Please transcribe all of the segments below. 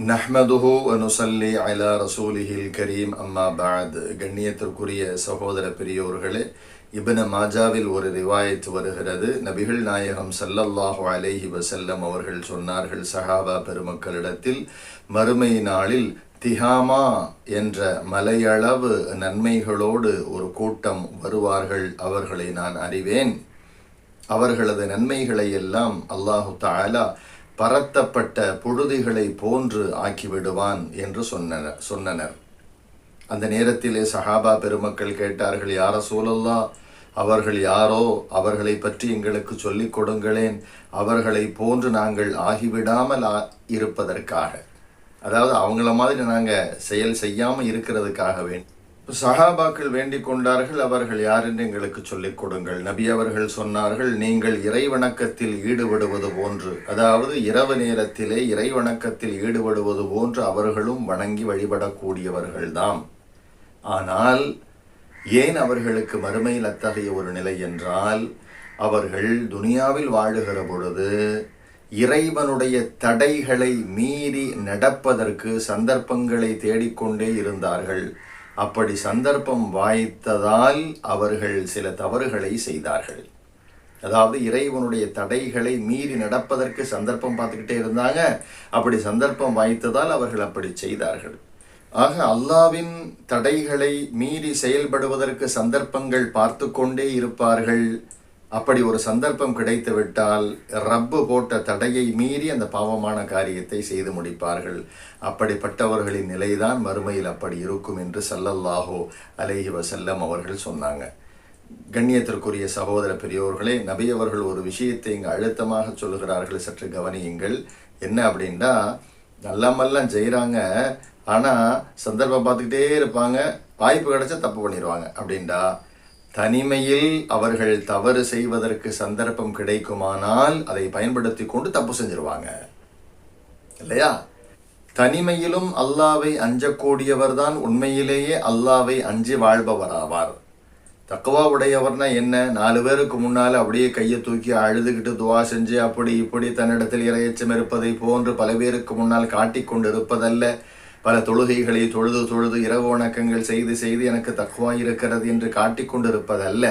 நஹ்மதுஹு அனுசல்லி அலா ரசூலிஹில் கரீம். அம்மா பாத். கண்ணியத்திற்குரிய சகோதர பெரியோர்களே இப்ன மாஜாவில் ஒரு ரிவாயத் வருகிறது. நபிகள் நாயகம் சல்லல்லாஹு அலைஹி வசல்லம் அவர்கள் சொன்னார்கள் சஹாபா பெருமக்களிடத்தில் மறுமை நாளில் திஹாமா என்ற மலையளவு நன்மைகளோடு ஒரு கூட்டம் வருவார்கள் அவர்களை நான் அறிவேன். அவர்களது நன்மைகளை எல்லாம் அல்லாஹு தாலா பரத்தப்பட்ட புழுதிகளை போன்று ஆக்கிவிடுவான் என்று சொன்னனர் சொன்னனர். அந்த நேரத்திலே சஹாபா பெருமக்கள் கேட்டார்கள் யார சூழல்லா அவர்கள் யாரோ? அவர்களை பற்றி எங்களுக்கு சொல்லிக் கொடுங்களேன். அவர்களை போன்று நாங்கள் ஆகிவிடாமல் ஆ- இருப்பதற்காக. அதாவது அவங்கள மாதிரி நாங்கள் செயல் செய்யாமல் இருக்கிறதுக்காக சஹாபாக்கள் வேண்டிக் கொண்டார்கள் அவர்கள் யார் என்று எங்களுக்கு சொல்லிக் கொடுங்கள். நபி அவர்கள் சொன்னார்கள் நீங்கள் இறைவணக்கத்தில் ஈடுபடுவது போன்று. அதாவது இரவு நேரத்திலே இறைவணக்கத்தில் ஈடுபடுவது போன்று அவர்களும் வணங்கி வழிபடக்கூடியவர்கள்தாம். ஆனால் ஏன் அவர்களுக்கு மறுமையில் அத்தகைய ஒரு நிலை என்றால் அவர்கள் துனியாவில் வாழுகிற பொழுது இறைவனுடைய தடைகளை மீறி நடப்பதற்கு சந்தர்ப்பங்களை தேடிக்கொண்டே இருந்தார்கள். அப்படி சந்தர்ப்பம் வாய்த்ததால் அவர்கள் சில தவறுகளை செய்தார்கள். அதாவது இறைவனுடைய தடைகளை மீறி நடப்பதற்கு சந்தர்ப்பம் பார்த்துக்கிட்டே இருந்தாங்க. அப்படி சந்தர்ப்பம் வாய்த்ததால் அவர்கள் அப்படி செய்தார்கள். ஆக அல்லாவின் தடைகளை மீறி செயல்படுவதற்கு சந்தர்ப்பங்கள் பார்த்து கொண்டே இருப்பார்கள். அப்படி ஒரு சந்தர்ப்பம் கிடைத்துவிட்டால் ரப்பு போட்ட தடையை மீறி அந்த பாவமான காரியத்தை செய்து முடிப்பார்கள். அப்படிப்பட்டவர்களின் நிலைதான் மறுமையில் அப்படி இருக்கும் என்று சல்லல்லாஹோ அலேஹி வசல்லம் அவர்கள் சொன்னாங்க. கண்ணியத்திற்குரிய சகோதர பெரியோர்களே நபியவர்கள் ஒரு விஷயத்தை இங்கே அழுத்தமாக சொல்லுகிறார்கள். சற்று கவனியுங்கள். என்ன அப்படின்னா நல்லமெல்லாம் செய்கிறாங்க ஆனால் சந்தர்ப்பம் பார்த்துக்கிட்டே இருப்பாங்க. வாய்ப்பு கிடைச்சா தப்பு பண்ணிடுவாங்க அப்படின்டா தனிமையில் அவர்கள் தவறு செய்வதற்கு சந்தர்ப்பம் கிடைக்குமானால் அதை பயன்படுத்தி கொண்டு தப்பு செஞ்சிருவாங்க. இல்லையா? தனிமையிலும் அல்லாவை அஞ்சக்கூடியவர்தான் உண்மையிலேயே அல்லாவை அஞ்சி வாழ்பவராவார். தக்குவா உடையவர்னா என்ன? நாலு பேருக்கு முன்னால் அப்படியே கையை தூக்கி அழுதுகிட்டு துவா செஞ்சு அப்படி இப்படி தன்னிடத்தில் இறையச்சம் இருப்பதை போன்று பல பேருக்கு முன்னால் காட்டிக்கொண்டு இருப்பதல்ல பல தொழுகைகளை தொழுது தொழுது இரவு வணக்கங்கள் செய்து செய்து எனக்கு தக்குவா இருக்கிறது என்று காட்டிக்கொண்டிருப்பதல்ல.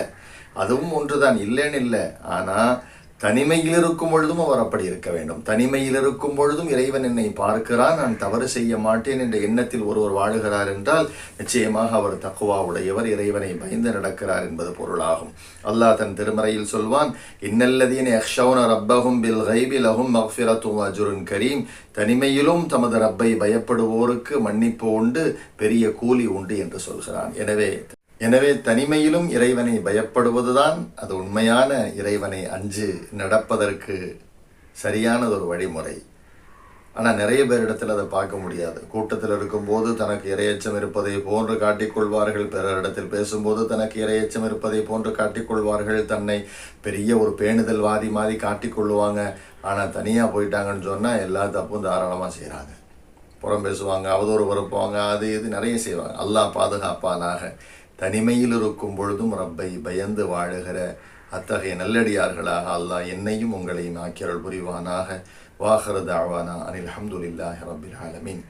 அதுவும் ஒன்றுதான் இல்லைன்னு இல்லை. ஆனால் தனிமையில் இருக்கும் பொழுதும் அவர் அப்படி இருக்க வேண்டும். தனிமையில் இருக்கும் பொழுதும் இறைவன் என்னை பார்க்கிறான். நான் தவறு செய்ய மாட்டேன் என்ற எண்ணத்தில் ஒருவர் வாழுகிறார் என்றால் நிச்சயமாக அவர் தக்குவா உடையவர். இறைவனை பயந்து நடக்கிறார் என்பது பொருளாகும். அல்லாஹ் தன் திருமறையில் சொல்வான் இன்னல்லதீன் யக்ஷௌன ரப்பகும் பில் ஹைபில் அஹும் மக்ஃபிரத்தும் அஜுருன் கரீம். தனிமையிலும் தமது ரப்பை பயப்படுவோருக்கு மன்னிப்பு உண்டு பெரிய கூலி உண்டு என்று சொல்கிறான். எனவே எனவே தனிமையிலும் இறைவனை பயப்படுவதுதான் அது உண்மையான இறைவனை அஞ்சு நடப்பதற்கு சரியானது ஒரு வழிமுறை. ஆனால் நிறைய பேரிடத்தில் அதை பார்க்க முடியாது. கூட்டத்தில் இருக்கும்போது தனக்கு இரையச்சம் இருப்பதை போன்று காட்டிக்கொள்வார்கள் பிறரிடத்தில் பேசும்போது தனக்கு இரையச்சம் இருப்பதை போன்று காட்டிக்கொள்வார்கள் தன்னை பெரிய ஒரு பேணுதல் வாதி மாதிரி காட்டிக்கொள்ளுவாங்க ஆனால் தனியாக போயிட்டாங்கன்னு சொன்னால் எல்லா தப்பும் தாராளமாக செய்கிறாங்க புறம் பேசுவாங்க அவதூறு பரப்புவாங்க அது இது நிறைய செய்வாங்க. அல்லா பாதுகாப்பானாக. தனிமையில் இருக்கும் பொழுதும் ரப்பை பயந்து வாழுகிற அத்தகைய நல்லடியார்களாக அல்லாஹ் என்னையும் உங்களையும் ஆக்கியருள் புரிவானாக. வாஹரத் ஆவானா அனில் அஹமதுல்லாஹ் ரபில் ஆலமீன்.